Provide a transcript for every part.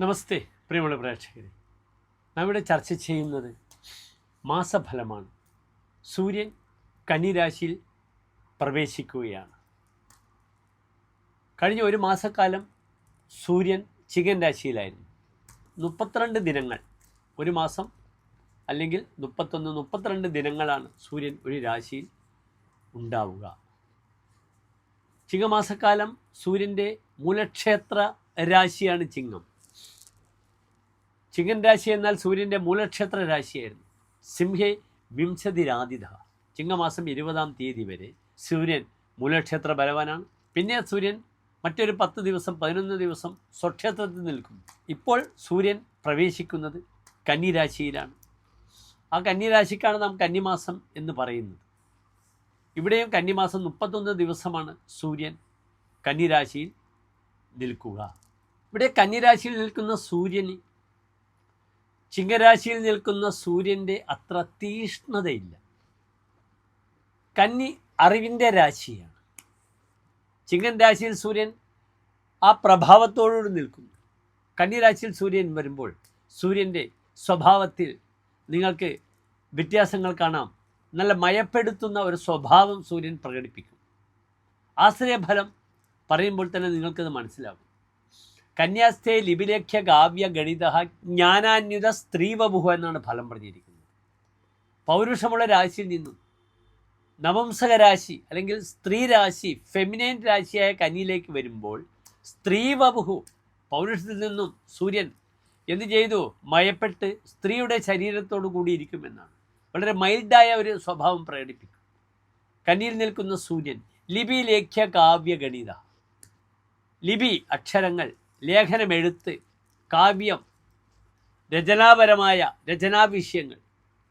നമസ്തേ പ്രിയമുള്ള പ്രേക്ഷകരെ. നാം ഇവിടെ ചർച്ച ചെയ്യുന്നത് മാസഫലമാണ്. സൂര്യൻ കന്നിരാശിയിൽ പ്രവേശിക്കുകയാണ്. കഴിഞ്ഞ ഒരു മാസക്കാലം സൂര്യൻ ചികൻ രാശിയിലായിരുന്നു. മുപ്പത്തിരണ്ട് ദിനങ്ങൾ ഒരു മാസം അല്ലെങ്കിൽ മുപ്പത്തൊന്ന് മുപ്പത്തിരണ്ട് ദിനങ്ങളാണ് സൂര്യൻ ഒരു രാശിയിൽ ഉണ്ടാവുക. ചിങ്ങമാസക്കാലം സൂര്യന്റെ മൂലക്ഷേത്ര രാശിയാണ് ചിങ്ങം. ചിങ്ങൻ രാശി എന്നാൽ സൂര്യന്റെ മൂലക്ഷേത്ര രാശിയായിരുന്നു. സിംഹെ വിംശതിരാതിഥ. ചിങ്ങമാസം ഇരുപതാം തീയതി വരെ സൂര്യൻ മൂലക്ഷേത്ര ബലവാനാണ്. പിന്നെ സൂര്യൻ മറ്റൊരു പത്ത് ദിവസം പതിനൊന്ന് ദിവസം സ്വക്ഷേത്രത്തിൽ നിൽക്കും ഇപ്പോൾ സൂര്യൻ പ്രവേശിക്കുന്നത് കന്നിരാശിയിലാണ്. ആ കന്നിരാശിക്കാണ് നാം കന്നിമാസം എന്ന് പറയുന്നത്. ഇവിടെയും കന്നിമാസം മുപ്പത്തൊന്ന് ദിവസമാണ് സൂര്യൻ കന്നിരാശിയിൽ നിൽക്കുക. ഇവിടെ കന്നിരാശിയിൽ നിൽക്കുന്ന സൂര്യന് ചിങ്ങരാശിയിൽ നിൽക്കുന്ന സൂര്യന്റെ അത്ര തീഷ്ണതയില്ല. കന്നി അറിവിന്റെ രാശിയാണ്. ചിങ്ങൻ രാശിയിൽ സൂര്യൻ ആ പ്രഭാവത്തോടുകൂടി നിൽക്കുന്നു. കന്നി രാശിയിൽ സൂര്യൻ വരുമ്പോൾ സൂര്യന്റെ സ്വഭാവത്തിൽ നിങ്ങൾക്ക് വ്യത്യാസങ്ങൾ കാണാം. നല്ല മയപ്പെടുത്തുന്ന ഒരു സ്വഭാവം സൂര്യൻ പ്രകടിപ്പിക്കും. ആശ്രയഫലം പറയുമ്പോൾ തന്നെ നിങ്ങൾക്കത് മനസ്സിലാകും. കന്യാസ്ഥേ ലിപിലേഖ്യ കാവ്യ ഗണിത ജ്ഞാനാന്യുത സ്ത്രീവബുഹ എന്നാണ് ഫലം പറഞ്ഞിരിക്കുന്നത്. പൗരുഷമുള്ള രാശിയിൽ നിന്നും നവംസകരാശി അല്ലെങ്കിൽ സ്ത്രീ രാശി ഫെമിനൈൻ രാശിയായ കന്നിയിലേക്ക് വരുമ്പോൾ സ്ത്രീവബുഹു പൗരുഷത്തിൽ നിന്നും സൂര്യൻ എന്ത് ചെയ്തു? മയപ്പെട്ട് സ്ത്രീയുടെ ശരീരത്തോടു കൂടിയിരിക്കുമെന്നാണ് വളരെ മൈൽഡായ ഒരു സ്വഭാവം പ്രകടിപ്പിക്കും. കന്നിയിൽ നിൽക്കുന്ന സൂര്യൻ ലിപി ലേഖ്യ കാവ്യ ഗണിത ലിപി അക്ഷരങ്ങൾ ലേഖനമെഴുത്ത് കാവ്യം രചനാപരമായ രചനാവിഷയങ്ങൾ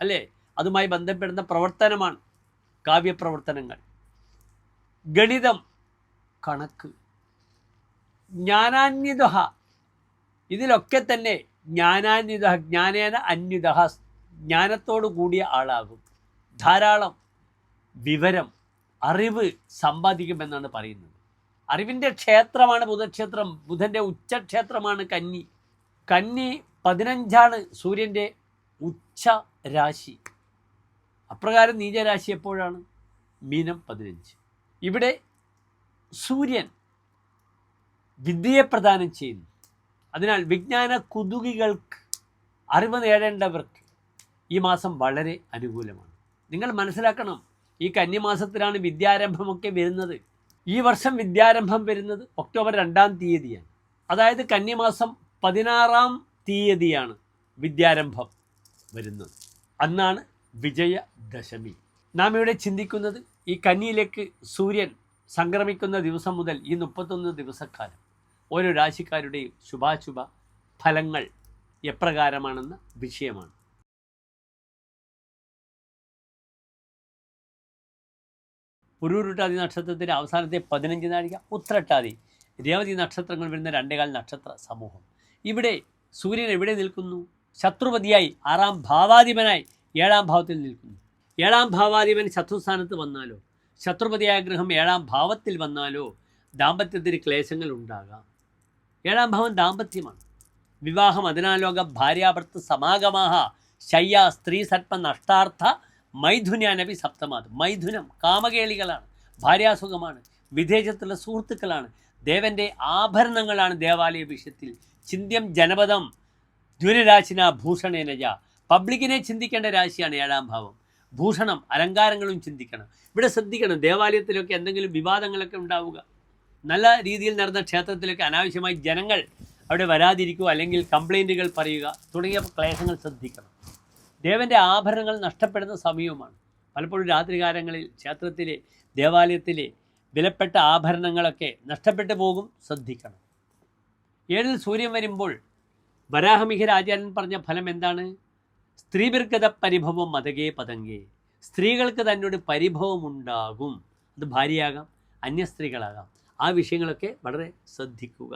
അല്ലേ? അതുമായി ബന്ധപ്പെടുന്ന പ്രവർത്തനമാണ് കാവ്യപ്രവർത്തനങ്ങൾ. ഗണിതം കണക്ക് ജ്ഞാനാന്വിത ഇതിലൊക്കെ തന്നെ ജ്ഞാനാന്വിത ജ്ഞാനേന അന്വിത ജ്ഞാനത്തോടു കൂടിയ ആളാകും. ധാരാളം വിവരം അറിവ് സമ്പാദിക്കുമെന്നാണ് പറയുന്നത്. അറിവിന്റെ ക്ഷേത്രമാണ് ബുധക്ഷേത്രം. ബുധന്റെ ഉച്ചക്ഷേത്രമാണ് കന്നി. കന്നി പതിനഞ്ചാണ് സൂര്യന്റെ ഉച്ച രാശി. അപ്രകാരം നീചരാശി എപ്പോഴാണ്? മീനം പതിനഞ്ച്. ഇവിടെ സൂര്യൻ വിദ്യയെ പ്രദാനം ചെയ്യുന്നു. അതിനാൽ വിജ്ഞാന കുതുകികൾക്ക് അറിവ് നേടേണ്ടവർക്ക് ഈ മാസം വളരെ അനുകൂലമാണ്. നിങ്ങൾ മനസ്സിലാക്കണം ഈ കന്നിമാസത്തിലാണ് വിദ്യാരംഭമൊക്കെ വരുന്നത്. ഈ വർഷം വിദ്യാരംഭം വരുന്നത് ഒക്ടോബർ രണ്ടാം തീയതിയാണ്. അതായത് കന്നിമാസം പതിനാറാം തീയതിയാണ് വിദ്യാരംഭം വരുന്നത്. അന്നാണ് വിജയദശമി. നാം ഇവിടെ ചിന്തിക്കുന്നത് ഈ കന്നിയിലേക്ക് സൂര്യൻ സംക്രമിക്കുന്ന ദിവസം മുതൽ ഈ മുപ്പത്തൊന്ന് ദിവസക്കാലം ഓരോ രാശിക്കാരുടെയും ശുഭാശുഭ ഫലങ്ങൾ എപ്രകാരമാണെന്ന വിഷയമാണ്. പുരൂരുട്ടാതി നക്ഷത്രത്തിന്റെ അവസാനത്തെ പതിനഞ്ച് നാഴിക ഉത്രട്ടാതി. രേവതി നക്ഷത്രങ്ങൾ വരുന്ന രണ്ടേകാൽ നക്ഷത്ര സമൂഹം. ഇവിടെ സൂര്യൻ എവിടെ നിൽക്കുന്നു? ശത്രുപതിയായി ആറാം ഭാവാധിപനായി ഏഴാം ഭാവത്തിൽ നിൽക്കുന്നു. ഏഴാം ഭാവാധിപൻ ശത്രുസ്ഥാനത്ത് വന്നാലോ? ശത്രുപതിയായ ഗ്രഹം ഏഴാം ഭാവത്തിൽ വന്നാലോ? ദാമ്പത്യത്തിന് ക്ലേശങ്ങൾ ഉണ്ടാകാം. ഏഴാം ഭാവം ദാമ്പത്യമാണ്. വിവാഹം അതിനാലോക ഭാര്യാഭർത്ത് സമാഗമാഹ ശയ്യ സ്ത്രീ സർപ്പ നഷ്ടാർത്ഥ മൈഥുന്യാനപി സപ്തമാത്. മൈഥുനം കാമകേളികളാണ് ഭാര്യാസുഖമാണ് വിദേശത്തുള്ള സുഹൃത്തുക്കളാണ് ദേവന്റെ ആഭരണങ്ങളാണ് ദേവാലയ വിഷയത്തിൽ. ചിന്ത്യം ജനപദം ദ്വരരാശിന ഭൂഷണേനജ. പബ്ലിക്കിനെ ചിന്തിക്കേണ്ട രാശിയാണ് ഏഴാം ഭാവം. ഭൂഷണം അലങ്കാരങ്ങളും ചിന്തിക്കണം. ഇവിടെ ശ്രദ്ധിക്കണം ദേവാലയത്തിലൊക്കെ എന്തെങ്കിലും വിവാദങ്ങളൊക്കെ ഉണ്ടാവുക. നല്ല രീതിയിൽ നടന്ന ക്ഷേത്രത്തിലൊക്കെ അനാവശ്യമായി ജനങ്ങൾ അവിടെ വരാതിരിക്കുക അല്ലെങ്കിൽ കംപ്ലൈന്റുകൾ പറയുക തുടങ്ങിയ ക്ലേശങ്ങൾ ശ്രദ്ധിക്കണം. ദേവന്റെ ആഭരണങ്ങൾ നഷ്ടപ്പെടുന്ന സമയവുമാണ്. പലപ്പോഴും രാത്രികാലങ്ങളിൽ ക്ഷേത്രത്തിലെ ദേവാലയത്തിലെ വിലപ്പെട്ട ആഭരണങ്ങളൊക്കെ നഷ്ടപ്പെട്ടു പോകും ശ്രദ്ധിക്കണം. ഏഴിൽ സൂര്യൻ വരുമ്പോൾ വരാഹമിഹ രാജാനൻ പറഞ്ഞ ഫലം എന്താണ്? സ്ത്രീവിർഗത പരിഭവം മതകേ പതങ്കേ. സ്ത്രീകൾക്ക് തന്നോട് പരിഭവമുണ്ടാകും അത് ഭാര്യയാകാം അന്യ സ്ത്രീകളാകാം ആ വിഷയങ്ങളൊക്കെ വളരെ ശ്രദ്ധിക്കുക.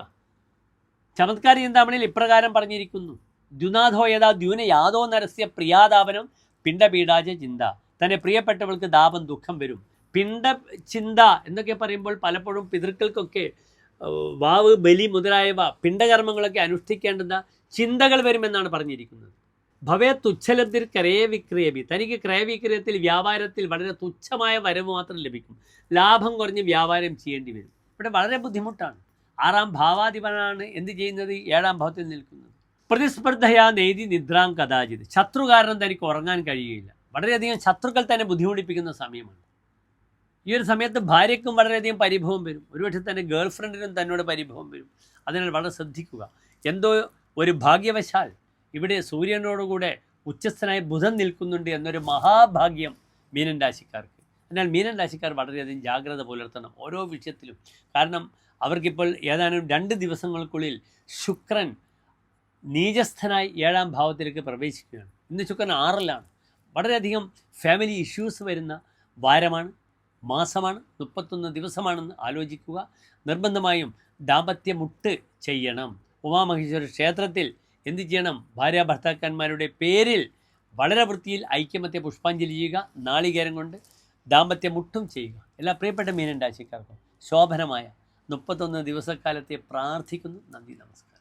ചമത്കാരി ചിന്താമണിയിൽ ഇപ്രകാരം പറഞ്ഞിരിക്കുന്നു. ദ്യുനാഥോ യഥാ ദ്യൂന യാതോ നരസ്യ പ്രിയാതാപനം പിണ്ടപീഡാജ ചിന്ത. തന്നെ പ്രിയപ്പെട്ടവൾക്ക് ദാപം ദുഃഖം വരും. പിണ്ട ചിന്ത എന്നൊക്കെ പറയുമ്പോൾ പലപ്പോഴും പിതൃക്കൾക്കൊക്കെ വാവ് ബലി മുതലായവ പിണ്ടകർമ്മങ്ങളൊക്കെ അനുഷ്ഠിക്കേണ്ടുന്ന ചിന്തകൾ വരുമെന്നാണ് പറഞ്ഞിരിക്കുന്നത്. ഭവേ തുച്ഛലത്തിൽ ക്രയവിക്രയബി തനിക്ക് ക്രയവിക്രയത്തിൽ വ്യാപാരത്തിൽ വളരെ തുച്ഛമായ വരവ് മാത്രം ലഭിക്കും. ലാഭം കുറഞ്ഞ് വ്യാപാരം ചെയ്യേണ്ടി വരും. ഇവിടെ വളരെ ബുദ്ധിമുട്ടാണ്. ആറാം ഭാവാധിപനാണ് എന്ത് ചെയ്യുന്നത്? ഏഴാം ഭാവത്തിൽ നിൽക്കുന്നത്. പ്രതിസ്പർദ്ധയാ നെയ്തി നിദ്രാം കഥാചിത്. ശത്രു കാരണം തനിക്ക് ഉറങ്ങാൻ കഴിയുകയില്ല. വളരെയധികം ശത്രുക്കൾ തന്നെ ബുദ്ധിമുട്ടിപ്പിക്കുന്ന സമയമാണ്. ഈ ഒരു സമയത്ത് ഭാര്യയ്ക്കും വളരെയധികം പരിഭവം വരും. ഒരുപക്ഷെ തന്നെ ഗേൾ ഫ്രണ്ടിനും തന്നോട് പരിഭവം വരും. അതിനാൽ വളരെ ശ്രദ്ധിക്കുക. എന്തോ ഒരു ഭാഗ്യവശാൽ ഇവിടെ സൂര്യനോടുകൂടെ ഉച്ചസ്ഥനായി ബുധൻ നിൽക്കുന്നുണ്ട് എന്നൊരു മഹാഭാഗ്യം മീനൻ രാശിക്കാർക്ക്. എന്നാൽ മീനൻ രാശിക്കാർ വളരെയധികം ജാഗ്രത പുലർത്തണം ഓരോ വിഷയത്തിലും. കാരണം അവർക്കിപ്പോൾ ഏതാനും രണ്ട് ദിവസങ്ങൾക്കുള്ളിൽ ശുക്രൻ നീചസ്ഥനായി ഏഴാം ഭാവത്തിലേക്ക് പ്രവേശിക്കുകയാണ്. ഇന്ന് ശുക്രൻ ആറിലാണ്. വളരെയധികം ഫാമിലി ഇഷ്യൂസ് വരുന്ന വാരമാണ് മാസമാണ് മുപ്പത്തൊന്ന് ദിവസമാണെന്ന് ആലോചിക്കുക. നിർബന്ധമായും ദാമ്പത്യമുട്ട് ചെയ്യണം. ഉമാമഹേശ്വര ക്ഷേത്രത്തിൽ എന്ത് ചെയ്യണം? ഭാര്യ ഭർത്താക്കന്മാരുടെ പേരിൽ വളരെ വൃത്തിയിൽ ഐക്യമത്യ പുഷ്പാഞ്ജലി ചെയ്യുക നാളികേരം കൊണ്ട് ദാമ്പത്യമുട്ടും ചെയ്യുക. എല്ലാ പ്രിയപ്പെട്ട മീനൻ രാശിക്കാർക്കും ശോഭനമായ മുപ്പത്തൊന്ന് ദിവസക്കാലത്തെ പ്രാർത്ഥിക്കുന്നു. നന്ദി നമസ്കാരം.